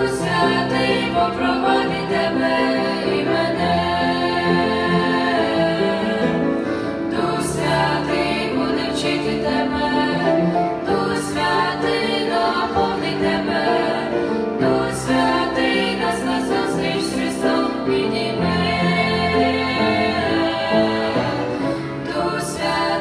Духу святий попровади тебе і мене, Дух святий буде тебе, Дух святий наповни тебе, Дух святий нас на зустріч з Христом підійме, Дух святий.